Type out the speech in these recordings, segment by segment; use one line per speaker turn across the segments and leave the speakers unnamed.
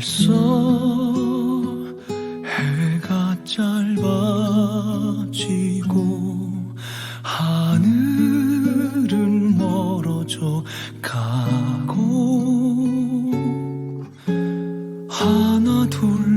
벌써 해가 짧아지고 하늘은 멀어져 가고 하나 둘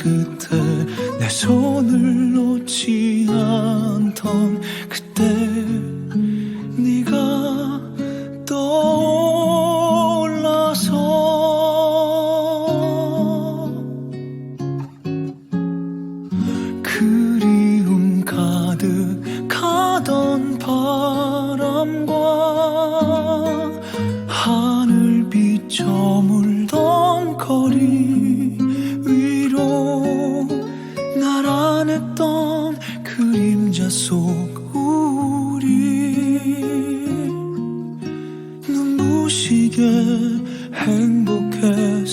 끝에 내 손을 놓지 않던 그 속 우리 눈부시게 행복했었지.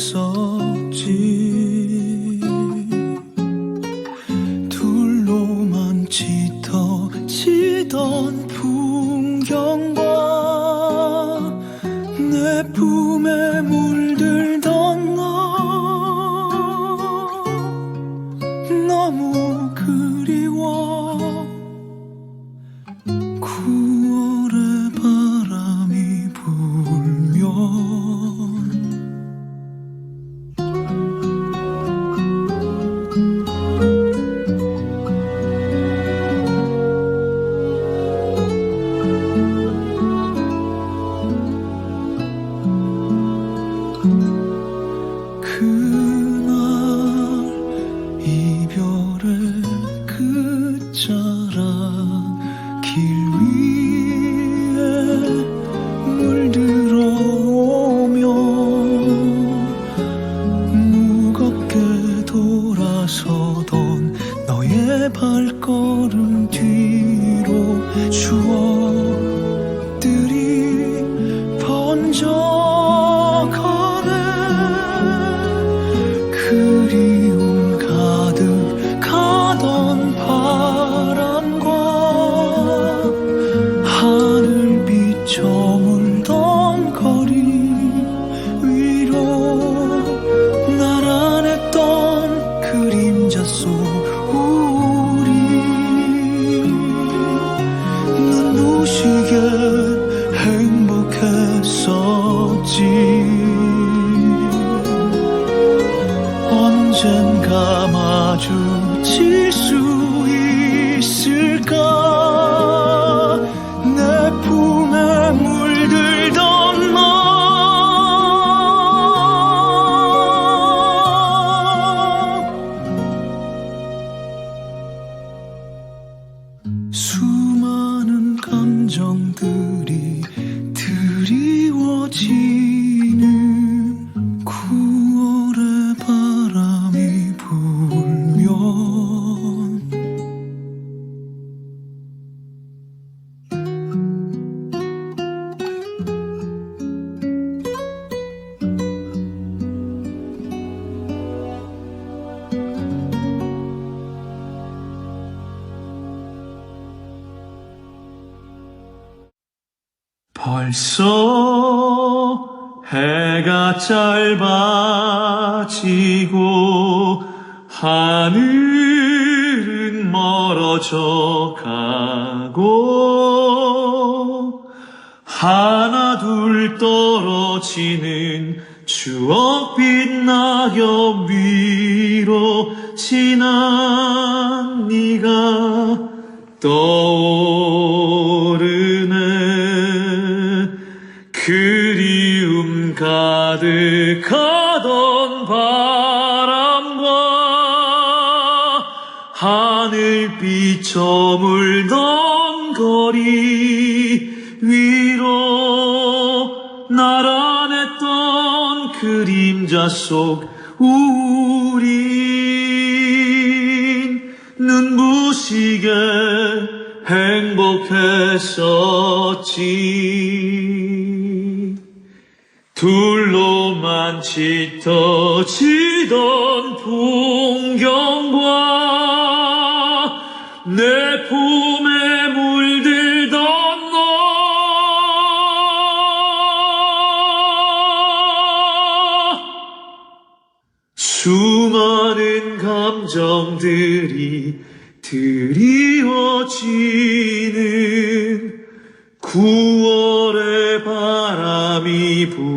둘로만 짙어지던 풍경과 내 품에 물 마주칠 수 있을까? 내 품에 물들던 너 벌써 해가 짧아지고 하늘은 멀어져 가고 하나 둘 떨어지는 추억빛 낙엽 위로 지난 네가 떠오 그리움 가득하던 바람과 하늘빛 저물던 거리 위로 나란했던 그림자 속 우린 눈부시게 행복했었지 둘로만 짙어지던 풍경과 내 품에 물들던 너. 수많은 감정들이 드리워지는 9월의 바람이 부